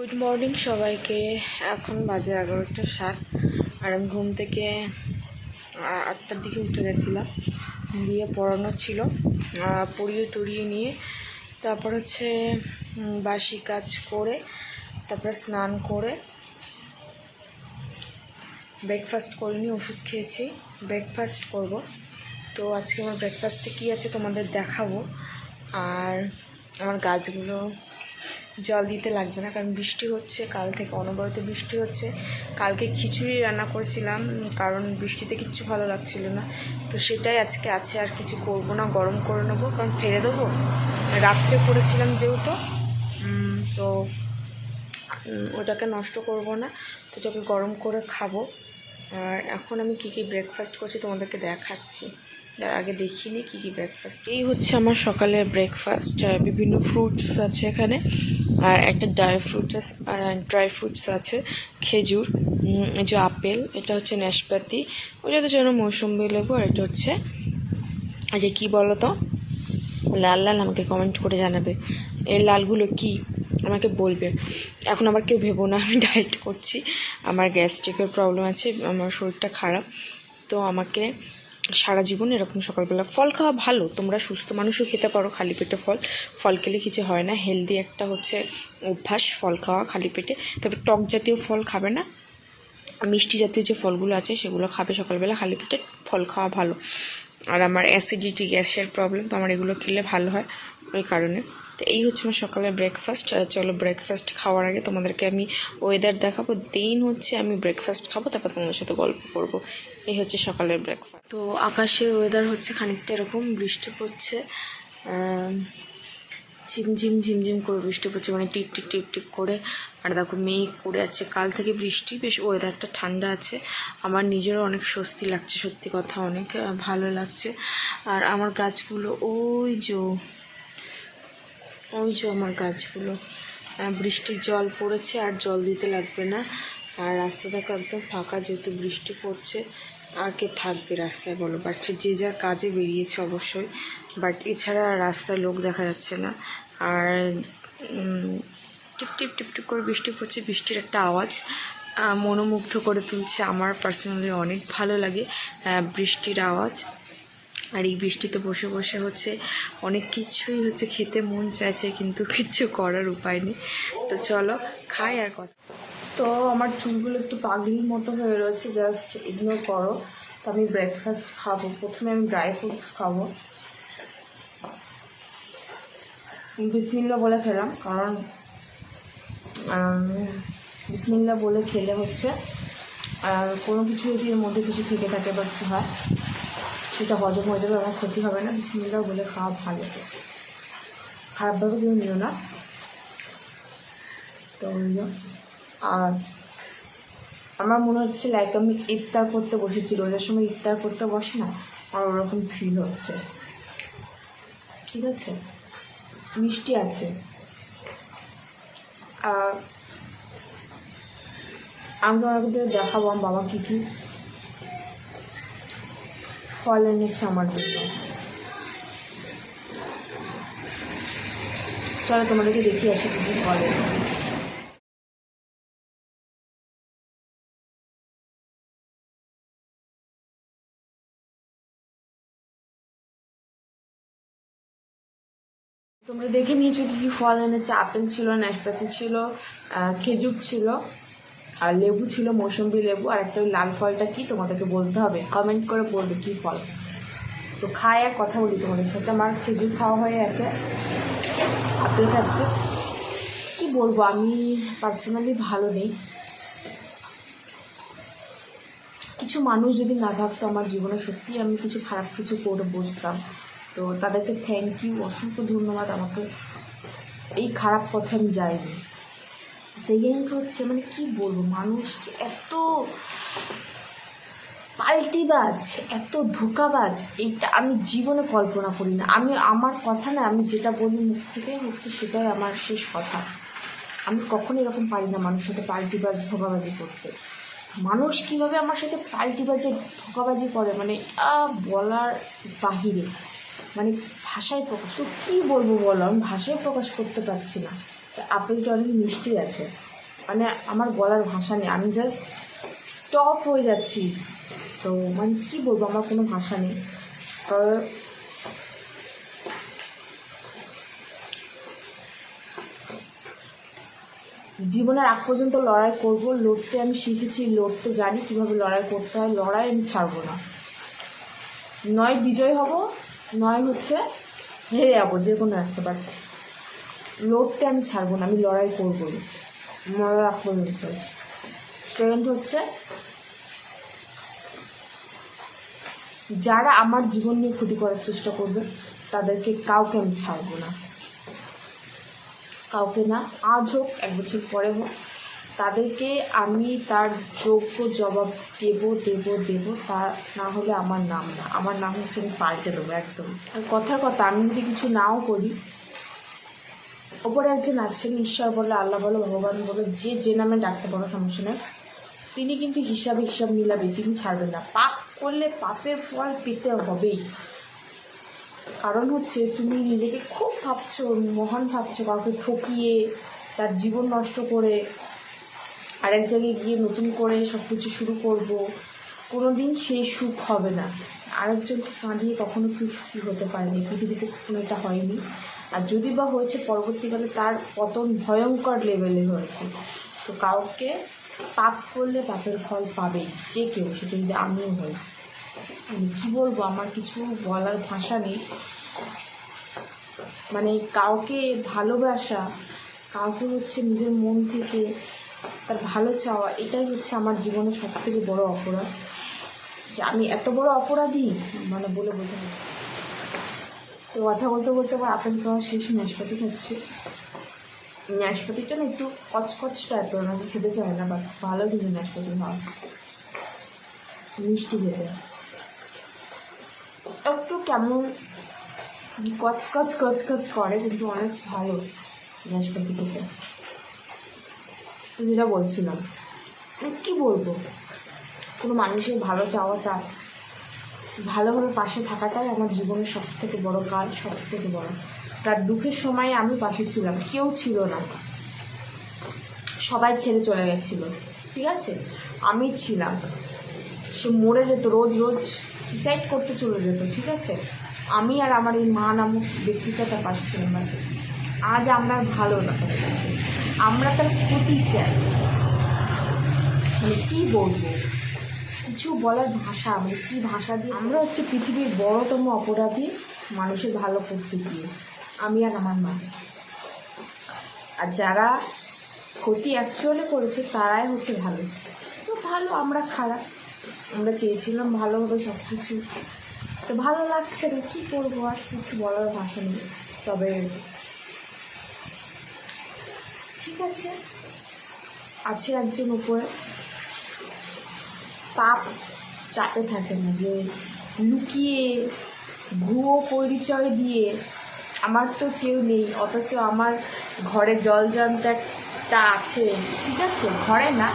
Good morning সবাইকে। এখন বাজে এগারোটা সাত। আর আমি ঘুম থেকে আটটার দিকে উঠে গেছিলাম। দিয়ে পড়ানো ছিল। পড়িয়ে টড়িয়ে নিয়ে তারপর হচ্ছে বাসি কাজ করে, তারপরে স্নান করে ব্রেকফাস্ট করিনি ওষুধ খেয়েছি। ব্রেকফাস্ট করব। তো আজকে আমার ব্রেকফাস্টে কী আছে তোমাদের দেখাবো। আর আমার গাছগুলো জল দিতে লাগবে না, কারণ বৃষ্টি হচ্ছে, কাল থেকে অনবরত বৃষ্টি হচ্ছে। কালকে খিচুড়ি রান্না করেছিলাম, কারণ বৃষ্টিতে কিচ্ছু ভালো লাগছিল না। তো সেটাই আজকে আছে, আর কিছু করব না, গরম করে নেব, কারণ ফেলে দেবো। রাত্রে করেছিলাম যেহেতু তো ওটাকে নষ্ট করব না, তো ওটাকে গরম করে খাব। আর এখন আমি কি কি ব্রেকফাস্ট করছি তোমাদেরকে দেখাচ্ছি। তার আগে দেখিনি কি কি ব্রেকফাস্ট এই হচ্ছে আমার সকালের ব্রেকফাস্ট বিভিন্ন ফ্রুটস আছে এখানে, আর একটা ড্রাই ফ্রুটস ড্রাই ফ্রুটস আছে, খেজুর এই যে আপেল, এটা হচ্ছে নাশপাতি ওটা তো যেন মৌসুম্বি লেবু, আর এটা হচ্ছে আচ্ছা কী বলো তো লাল লাল আমাকে কমেন্ট করে জানাবে এই লালগুলো কি? আমাকে বলবে। এখন আবার কেউ ভেবো না, আমি ডায়েট করছি, আমার গ্যাস্ট্রিকের প্রবলেম আছে, আমার শরীরটা খারাপ, তো আমাকে সারা জীবন এরকম সকালবেলা ফল খাওয়া ভালো। তোমরা সুস্থ মানুষও খেতে পারো খালি পেটে ফল। ফল খেলে কিছু হয় না। হেলদি একটা হচ্ছে অভ্যাস, ফল খাওয়া খালি পেটে। তবে টক জাতীয় ফল খাবে না। মিষ্টি জাতীয় যে ফলগুলো আছে, সেগুলো খাবে সকালবেলা খালি পেটে। ফল খাওয়া ভালো। আর আমার অ্যাসিডিটি গ্যাসের প্রবলেম তো আমার এগুলো খেলে ভালো হয় ওই কারণে। তো এই হচ্ছে আমার সকালে ব্রেকফাস্ট চলো ব্রেকফাস্ট খাওয়ার আগে তোমাদেরকে আমি ওয়েদার দেখাবো। দেন হচ্ছে আমি ব্রেকফাস্ট খাব, তারপর তোমাদের সাথে গল্প করব। এই হচ্ছে সকালের ব্রেকফাস্ট তো আকাশের ওয়েদার হচ্ছে খানিকটা এরকম, বৃষ্টি পড়ছে ঝিমঝিম ঝিমঝিম করে বৃষ্টি পড়ছে মানে টিপ টিপ টিপ টিপ করে। আর দেখো মেঘ পড়ে আছে, কাল থেকে বৃষ্টি, বেশ ওয়েদারটা ঠান্ডা আছে। আমার নিজেরও অনেক স্বস্তি লাগছে, সত্যি কথা, অনেক ভালো লাগছে। আর আমার গাছগুলো, ওই যে ওই যে আমার গাছগুলো বৃষ্টির জল পড়েছে, আর জল দিতে লাগবে না। আর রাস্তা দেখো একদম ফাঁকা, যেহেতু বৃষ্টি পড়ছে। আর কে থাকবে রাস্তায় বলো? বাট যে যার কাজে বেরিয়েছে অবশ্যই। বাট এছাড়া রাস্তায় লোক দেখা যাচ্ছে না। আর টিপ টিপ টিপ টিপ করে বৃষ্টি পড়ছে। বৃষ্টির একটা আওয়াজ মনোমুগ্ধ করে তুলছে। আমার পার্সোনালি অনেক ভালো লাগে বৃষ্টির আওয়াজ। আর এই বৃষ্টিতে বসে বসে হচ্ছে অনেক কিছুই হচ্ছে খেতে মন চাইছে, কিন্তু কিছু করার উপায় নেই। তো চলো, খাই আর কথা। তো আমার চুলগুলো একটু পাগলির মতো হয়ে রয়েছে জাস্ট ইগনোর করো। তো আমি ব্রেকফাস্ট খাব। প্রথমে আমি ড্রাই ফ্রুটস খাব। বিসমিল্লা বলে খেলাম, কারণ বিসমিল্লা বলে খেলে হচ্ছে কোনো কিছু যদি এর মধ্যে কিছু থেকে থাকে বা কিছু হয়, সেটা হজম হয়ে যাবে আমার ক্ষতি হবে না। বিসমিল্লা বলে খাওয়া ভালো। খারাপভাবে কেউ নিও না। তো। আর আমার মনে হচ্ছে লাইক আমি ইফতার করতে বসেছি, রোজার সময় ইফতার করতে বসে না আর ওরকম ফিল হচ্ছে। ঠিক আছে? মিষ্টি আছে। আর আমি তোমাদের দেখাবো আমার বাবা কী কী ফল এনেছে আমার জন্য। চলো তোমাদেরকে দেখিয়ে আসি কী কী ফল এনেছে। তোমরা দেখে নিয়েছো কি কি ফল এনেছে? আপেল ছিল, নাশপাতি ছিল খেজুর ছিল, আর লেবু ছিল, মৌসুম্বি লেবু, আর একটা লাল ফলটা কি তোমাদেরকে বলতে হবে? কমেন্ট করে বলবে কি ফল। তো খায় আর কথা বলি তোমাদের সাথে। আমার খেজুর খাওয়া হয়ে গেছে। আপেল খাচ্ছে। কি বলব, আমি পার্সোনালি ভালো নেই। কিছু মানুষ যদি না থাকতো আমার জীবনে সত্যি আমি কিছু খারাপ কিছু করে বসতাম। তো তাদেরকে থ্যাংক ইউ অসংখ্য ধন্যবাদ আমাকে। এই খারাপ পথে আমি যাইনি। সেকেন্ড হচ্ছে মানে কি বলব, মানুষ যে এত পাল্টিবাজ, এত ধোকাবাজ, এইটা আমি জীবনে কল্পনা করি না। আমি, আমার কথা না, আমি যেটা বলি মুখ থেকে হচ্ছে, সেটাই আমার শেষ কথা। আমি কখনো এরকম পারি না মানুষের সাথে পাল্টিবাজ, ধোকাবাজি করতে। মানুষ কীভাবে আমার সাথে পাল্টিবাজে, ধোকাবাজি করে মানে বলার বাহিরে। মানে ভাষায় প্রকাশ কী বলব বলো? আমি ভাষায় প্রকাশ করতে পারছি না। আপেলটা অনেক মিষ্টি আছে। মানে আমার গলার ভাষা নেই। আমি জাস্ট স্টপ হয়ে যাচ্ছি। তো মানে কী বলব? আমার কোনো ভাষা নেই। জীবনের আগ পর্যন্ত লড়াই করব, লড়তে আমি শিখেছি, লড়তে জানি কীভাবে লড়াই করতে হয়। লড়াই আমি ছাড়বো না। নয় বিজয় হব। নয় হচ্ছে হেরে যাব, যে কোনো একটা বাট লড়তে আমি ছাড়বো না, আমি লড়াই করবই। মরার রাখব সেকেন্ড হচ্ছে, যারা আমার জীবন নিয়ে ক্ষতি করার চেষ্টা করবে, তাদেরকে কাউকে আমি ছাড়বো না। কাউকে না, আজ হোক, এক বছর পরে হোক। তাদেরকে আমি তার যোগ্য জবাব দেব দেব দেব, তা না হলে আমার নাম না। আমার নাম হচ্ছে আমি পাল্টে দেবো, একদম। আর কথার কথা, আমি যদি কিছু নাও করি, ওপরে একজন আছেন, ঈশ্বর বলে, আল্লাহ বলো, ভগবান বলো, যে যে নামে ডাকতে পারো, সমস্যা নেই। তিনি কিন্তু হিসাবে, হিসাব মিলাবে, তিনি ছাড়বেন না। পাপ করলে পাপের ফল পেতে হবেই। কারণ হচ্ছে, তুমি নিজেকে খুব ভাবছ, মহান ভাবছ, কাউকে ঠকিয়ে, তার জীবন নষ্ট করে আরেক জায়গায় গিয়ে নতুন করে সব কিছু শুরু করব। কোনো দিন সেই সুখ হবে না। আরেকজনকে কাঁদিয়ে কখনো কেউ সুখী হতে পারেনি। পৃথিবীতে কখনো এটা হয়নি। আর যদি বা হয়েছে, পরবর্তীকালে তার পতন ভয়ঙ্কর লেভেলে হয়েছে। তো কাউকে পাপ করলে পাপের ফল পাবেই যে কেউ, সেটা যদি আমিও হই। আমি কী বলব? আমার কিছু বলার ভাষা নেই। মানে কাউকে ভালোবাসা, কাউকে হচ্ছে নিজের মন থেকে তার ভালো চাওয়া, এটাই হচ্ছে আমার জীবনের সব থেকে বড় অপরাধ। যে আমি এত বড় অপরাধী? মানে বলে যায় তো কথা বলতে বলতে আবার আপেল খাওয়া শেষ নাশপাতি খাচ্ছি নাশপাতিটা না একটু কচকচ টাইপের আমাকে খেতে চায় না বাট ভালো কিন্তু নাশপাতি খাওয়া মিষ্টি খেতে। একটু কেমন কচকচ কচকচ করে কিন্তু অনেক ভালো নাশপাতি খেতে। যেটা বলছিলাম। মানে কী বলব? কোনো মানুষের ভালো চাওয়াটা, ভালোভাবে পাশে থাকাটাই আমার জীবনের সব থেকে বড় কাজ সব থেকে বড়। তার দুঃখের সময় আমি পাশে ছিলাম, কেউ ছিল না। সবাই ছেড়ে চলে গেছিল, ঠিক আছে? আমি ছিলাম। সে মরে যেত, রোজ রোজ সুসাইড করতে চলে যেত, ঠিক আছে? আমি আর আমার এই মা নামক ব্যক্তিটা তার পাশে ছিলাম আজ আমরা ভালো না। আমরা তার ক্ষতি চাই মানে কী বলব? কিছু বলার ভাষা মানে কী ভাষা দিয়ে আমরা হচ্ছে পৃথিবীর বড়তম অপরাধী, মানুষের ভালো করতে গিয়ে। আমি আর আমার মা। আর যারা ক্ষতি অ্যাকচুয়ালি করেছে, তারাই হচ্ছে ভালো। তো ভালো, আমরা খারাপ। আমরা চেয়েছিলাম ভালো হবে সব কিছু তো ভালো লাগছে না, কী করব আর কিছু বলার ভাষা নেই। তবে আছে? আছে একজন উপরে। পাপ চাপে থাকে না, যে লুকিয়ে ভুয়ো পরিচয় দিয়ে আমার তো কেউ নেই, অথচ আমার ঘরে জল জানতে একটা আছে। ঠিক আছে, ঘরে না,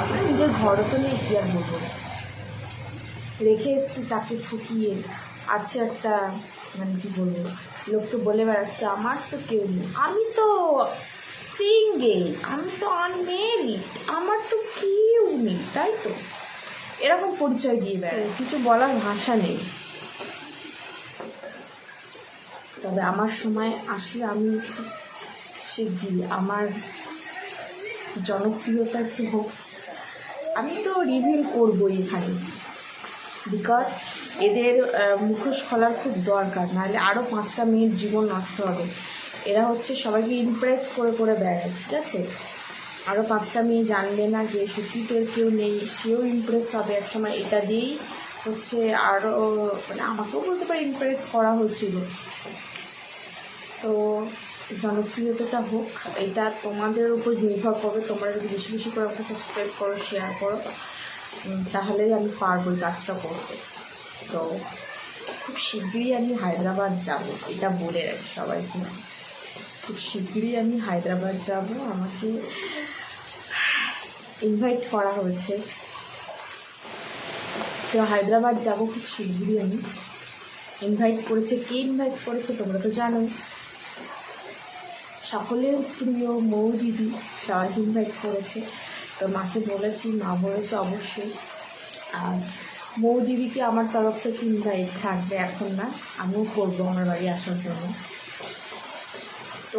আমার নিজের ঘরও তো নেই, কি আর বলব? রেখে এসেছি তাকে ঠকিয়ে। আছে একটা মানে কি বলব, লোক তো বলে বেড়াচ্ছে, আমার তো কেউ নেই। আমি তো সিঙ্গেল আমি তো আনমেরিড আমার তো কেউ নেই তাই তো? এরকম পরিচয় দিয়ে বেড়ায়। কিছু বলার ভাষা নেই। তবে আমার সময় আসলে আমি শিগগিরি আমার জনপ্রিয়তা একটু হোক আমি তো রিভিল করবোই এখানে। বিকজ এদের মুখোশ খোলার খুব দরকার নাহলে আরও পাঁচটা মেয়ের জীবন নষ্ট হবে। এরা হচ্ছে সবাইকে ইমপ্রেস করে করে বেড়ায়, ঠিক আছে? আরও পাঁচটা মেয়ে জানবে না যে সত্যিতে কেউ নেই, সেও ইমপ্রেস হবে এক সময় এটা দিয়েই হচ্ছে আরও মানে আমাকেও বলতে পারি ইমপ্রেস করা হয়েছিল। তো জনপ্রিয়তাটা হোক, এটা তোমাদের উপর নির্ভর করবে। তোমরা যদি বেশি বেশি করে আমাকে সাবস্ক্রাইব করো শেয়ার করো তাহলেই আমি পারব এই কাজটা করতে। তো খুব শীঘ্রই আমি হায়দ্রাবাদ যাব, এটা বলে রাখি সবাইকে। খুব শীঘ্রই আমি হায়দ্রাবাদ যাব। আমাকে ইনভাইট করা হয়েছে। তো হায়দ্রাবাদ যাব খুব শীঘ্রই আমি। ইনভাইট করেছে, কে ইনভাইট করেছে তোমরা তো জানোই। সকলের প্রিয় মৌ দিদি সবাই ইনভাইট করেছে। তো মাকে বলেছি, মা বলেছে অবশ্যই। আর মৌ দিদিকে আমার তরফ থেকে ইনভাইট থাকবে এখন না। আমিও করব আমার বাড়ি আসার জন্য।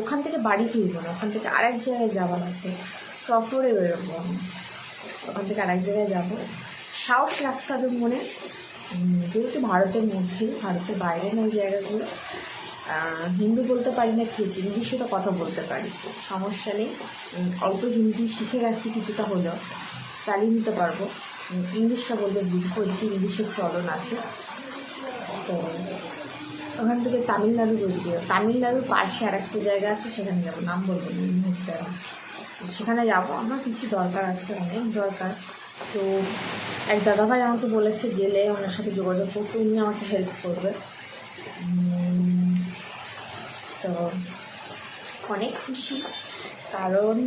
ওখান থেকে বাড়ি ফিরবো না, ওখান থেকে আরেক জায়গায় যাওয়ার আছে, সফরে আমি। ওখান থেকে আরেক জায়গায় যাব। সাহস রাখতে হবে মনে। যেহেতু ভারতের মধ্যে, ভারতের বাইরে না ওই জায়গাগুলো হিন্দু বলতে পারি না কিছু ইংলিশে তো কথা বলতে পারি। সমস্যা নেই। অল্প হিন্দি শিখে গেছি কিছুটা হলেও, চালিয়ে নিতে পারব। ইংলিশটা বলতে বুঝব, একটু ইংলিশের চলন আছে। তো ওখান থেকে তামিলনাড়ু বলতে তামিলনাড়ুর পাশে আর একটা জায়গা আছে, সেখানে যাব। নাম বলব সেখানে যাব। আমার কিছু দরকার আছে, অনেক দরকার। তো এক দাদাভাই আমাকে বলেছে গেলে ওনার সাথে যোগাযোগ করতে, উনি আমাকে হেল্প করবে। তো অনেক খুশি। কারণ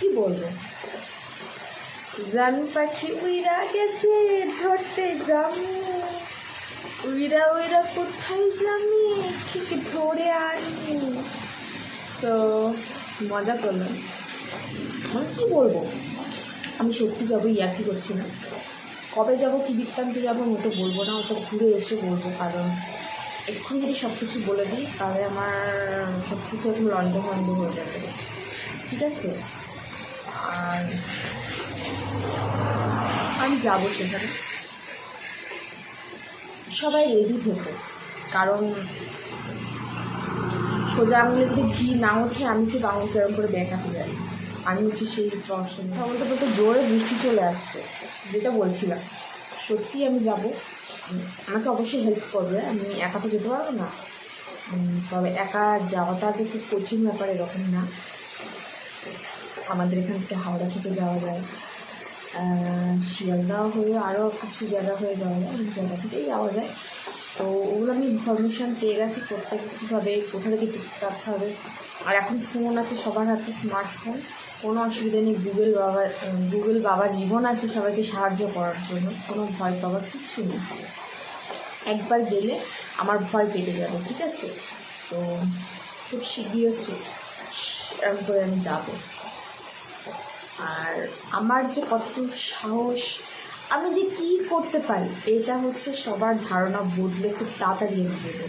কি বলব? জানু পাখি উইরা গেছে, ধরতে জামু। উইরা উইরা, কোথায় জানি? ঠিক ধরে আনি তো মজা করলাম। মানে কী বলব? আমি সত্যি যাব ইয়ার্কি করছি না? কবে যাব, কি বৃত্তান্তে যাব, আমি তো বলব না ওটা ঘুরে এসে বলব। কারণ এক্ষুনি যদি সব কিছু বলে দিই, তাহলে আমার সব কিছু একদম লন্ড ভন্ড হয়ে যাবে। ঠিক আছে? আর আমি যাব সেখানে। সবাই রেডি থেকো। কারণ সোজা আঙুলে যদি ঘি না ওঠে, আমি কি আঙুল কেরম করে বেঁকাতে যাই। আমি হচ্ছে সেই পড়াশোনা বলতে বলতে জোরে বৃষ্টি চলে আসছে। যেটা বলছিলাম সত্যি আমি যাব। আমাকে অবশ্যই হেল্প করবে। আমি একা তো যেতে পারব না। তবে একা যাওয়াটা যে খুব কঠিন ব্যাপার এরকম না। আমাদের এখান থেকে হাওড়া থেকে যাওয়া যায়। শিয়ালদা হয়ে আরও কিছু জায়গা হয়ে যাওয়া যায় অনেক জায়গা থেকেই যাওয়া যায়। তো ওগুলো আমি ইনফরমেশান পেয়ে গেছি কোথায় কীভাবে কোথা থেকে টিকিট কাটতে হবে। আর এখন ফোন আছে সবার হাতে স্মার্টফোন কোনো অসুবিধা নেই গুগল বাবা গুগল বাবা জীবন আছে সবাইকে সাহায্য করার জন্য। কোনো ভয় পাওয়ার কিচ্ছু নেই। একবার গেলে আমার ভয় কেটে যাবে, ঠিক আছে? তো খুব শিগগির হচ্ছে, এরকম করে আমি যাব। আর আমার যে কত সাহস, আমি যে কি করতে পারি, এটা হচ্ছে সবার ধারণা বদলে খুব তাড়াতাড়ি এনে দেবে।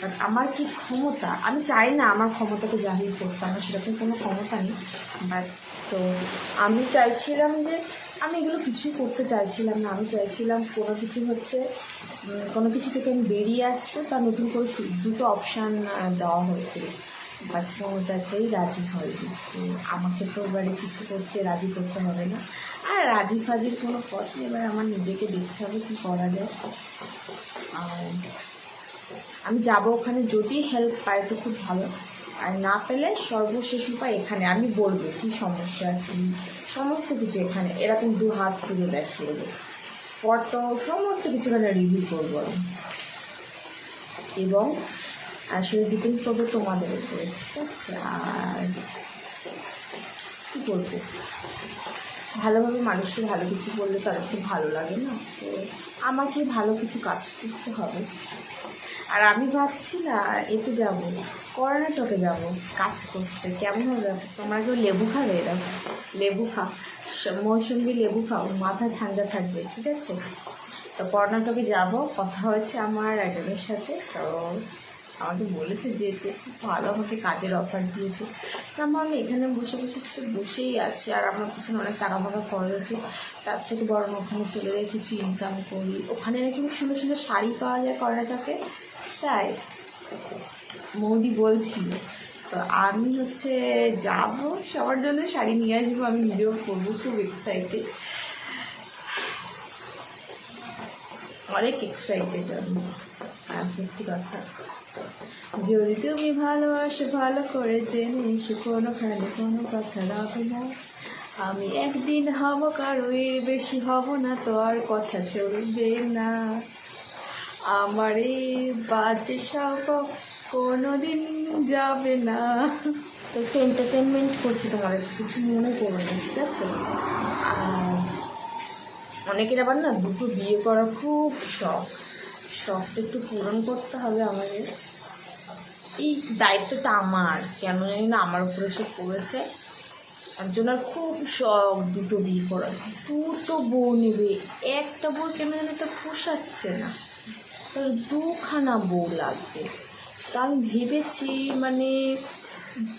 বাট আমার কি ক্ষমতা? আমি চাই না আমার ক্ষমতাকে জাহির করতে, আমার সেরকম কোনো ক্ষমতা নেই। বাট তো আমি চাইছিলাম যে, আমি এগুলো কিছুই করতে চাইছিলাম না। আমি চাইছিলাম কোনো কিছু হচ্ছে কোনো কিছু থেকে আমি বেরিয়ে আসতে। তার নতুন করে দুটো অপশান দেওয়া হয়েছিল। বাট কোনোটাতেই রাজি হয়নি। তো আমাকে তো এবারে কিছু করতে রাজি করতে হবে না। আর রাজি ফাজির কোনো পথ নেই, এবার আমার নিজেকে দেখতে হবে কী করা যায়। আর আমি যাব ওখানে যদি হেল্প পাই তো খুব ভালো। আর না পেলে সর্বশেষ উপায় এখানে, আমি বলব কী সমস্যা, কী সমস্ত কিছু এখানে। এরকম দু হাত তুলে দেখিয়ে দেবো। ফটো সমস্ত কিছু এখানে রিভিউ করব আমি। এবং আসলে ডিপেন্ড করবে তোমাদের উপরে, ঠিক আছে? আর কী বলব? ভালোভাবে মানুষকে ভালো কিছু বললে তাদের খুব ভালো লাগে না? তো আমাকে ভালো কিছু কাজ করতে হবে। আর আমি ভাবছি না, এতে যাব, কর্ণাটকে যাব কাজ করতে। কেমন হবে? তোমরা কেউ লেবু খাবে এরকম? লেবু খা মৌসুম্বি লেবু খাও, মাথা ঠান্ডা থাকবে, ঠিক আছে? তো কর্ণাটকে যাব, কথা হয়েছে আমার একজনের সাথে, তো আমাকে বলেছে যেতে খুব ভালো আমাকে কাজের অফার দিয়েছে। তা আমি এখানে বসে বসে তো বসেই আছি আর আমার পিছনে অনেক টাকা ফাকা খরচ আছে। তার থেকে বরং ওখানে চলে যাই, কিছু ইনকাম করি। ওখানে নাকি খুব সুন্দর সুন্দর শাড়ি পাওয়া যায় কর্ণাটকে। তাই মৌদি বলছিল, তো আমি হচ্ছে যাব, সবার জন্য শাড়ি নিয়ে আসব, আমি ভিডিও করব, খুব এক্সাইটেড অনেক এক্সাইটেড আমি। সত্যি কথা যদি তুমি ভালোবাসো, ভালো করে জেনে এসে কোনো খালি কোনো কথা রাখো না। আমি একদিন হব কারও এর বেশি হব না তো আর কথা চলবে না। আমার এই বাজে সব কোনোদিন যাবে না। তো একটু এন্টারটেনমেন্ট করছি তোমাদের কিছু মনে করবে না, ঠিক আছে? অনেকের আবার না দুটো বিয়ে করা খুব শখ। শখটা একটু পূরণ করতে হবে আমাদের। এই দায়িত্বটা আমার। কেন জানি না, আমার উপরে সে করেছে। পড়েছে একজনের খুব শখ দুটো বিয়ে করার। দুটো বউ নেবে। একটা বউ কেন জানি তো পোষাচ্ছে না। তার দুখানা বউ লাগবে। তা আমি ভেবেছি মানে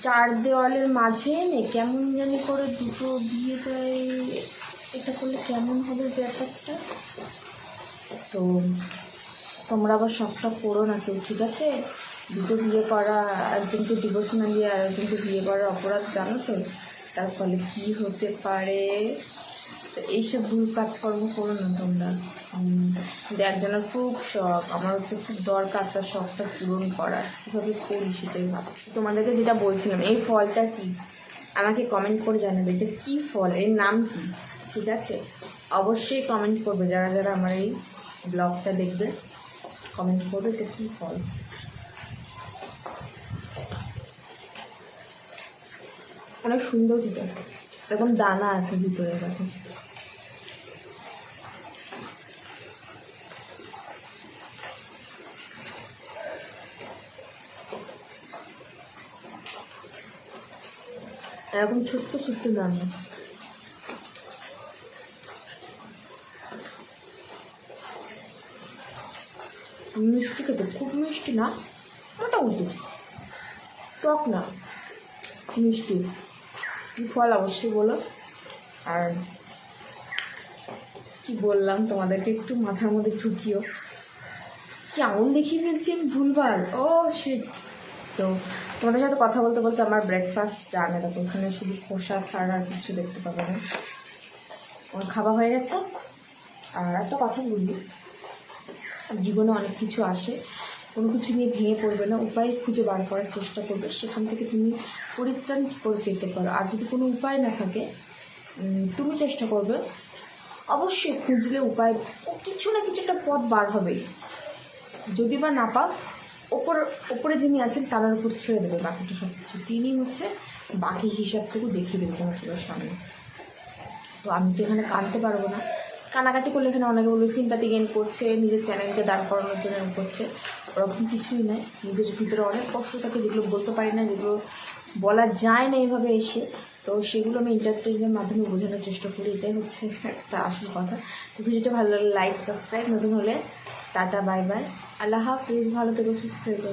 চার দেওয়ালের মাঝে এনে কেমন জানি করে দুটো বিয়ে দেয়। এটা করলে কেমন হবে ব্যাপারটা? তো তোমরা আবার সবটা করো না কেউ, ঠিক আছে? দুটো বিয়ে করা, একজনকে ডিভোর্স দিয়ে আর একজনকে বিয়ে করার অপরাধ জানো তো তার ফলে কী হতে পারে? এইসব ভুল কাজকর্ম করো না তোমরা। একজনের খুব শখ, আমার হচ্ছে খুব দরকার তার শখটা পূরণ করার। কীভাবে করি সেটাই ভাবছি। তোমাদেরকে যেটা বলছিলাম, এই ফলটা কি? আমাকে কমেন্ট করে জানাবে এটা কী ফল, এর নাম কি? ঠিক আছে? অবশ্যই কমেন্ট করবে। যারা যারা আমার এই ব্লগটা দেখবে কমেন্ট করবে এটা কী ফল। অনেক সুন্দর দিতে এরকম দানা আছে ভিতরে, দেখো। এরকম ছোট্ট ছোট্ট দানা। মিষ্টি খেতে খুব মিষ্টি না, মোটামুটি। টক না, মিষ্টি। কি ফল অবশ্যই বলো? আর কি বললাম তোমাদেরকে, একটু মাথার মধ্যে ঢুকিও। কেমন দেখিয়ে ফেলছি আমি ভুলভাল? ও সে তো তোমাদের সাথে কথা বলতে বলতে আমার ব্রেকফাস্ট জানে দেখো ওখানে শুধু খোসা ছাড়া আর কিছু দেখতে পাবে না। আমার খাওয়া হয়ে গেছে। আর একটা কথা বলি, জীবনে অনেক কিছু আসে। কোনো কিছু নিয়ে ভেঙে পড়বে না, উপায় খুঁজে বার করার চেষ্টা করবে। সেখান থেকে তুমি পরিত্রাণ করে পেতে পারো। আর যদি কোনো উপায় না থাকে তুমি চেষ্টা করবে অবশ্যই খুঁজলে উপায় কিছু না কিছু একটা পথ বার হবেই যদি বা না পাও, ওপর, ওপরে যিনি আছেন তার উপর ছেড়ে দেবে বাকিটা সব কিছু তিনি হচ্ছে বাকি হিসাবটুকু দেখিয়ে দেবে তোমার সামনে তো আমি তো এখানে কাঁদতে পারব না। কানাকাটি করলে এখানে অনেকে বলবে সিম্পাতি গেন করছে, নিজের চ্যানেলকে দাঁড় করানোর জন্য করছে। ওরকম কিছুই নয় নিজের ভিতরে অনেক কষ্ট থাকে, যেগুলো বলতে পারি না, যেগুলো বলা যায় না এইভাবে এসে। তো সেগুলো আমি এন্টারটেনমেন্টের মাধ্যমে বোঝানোর চেষ্টা করি, এটাই হচ্ছে একটা আসল কথা। তো ভিডিওটা ভালো লাগলে লাইক সাবস্ক্রাইব নতুন হলে টাটা বাই বাই আল্লাহ হাফিজ, ভালো থেকে, সুস্থ থেকো।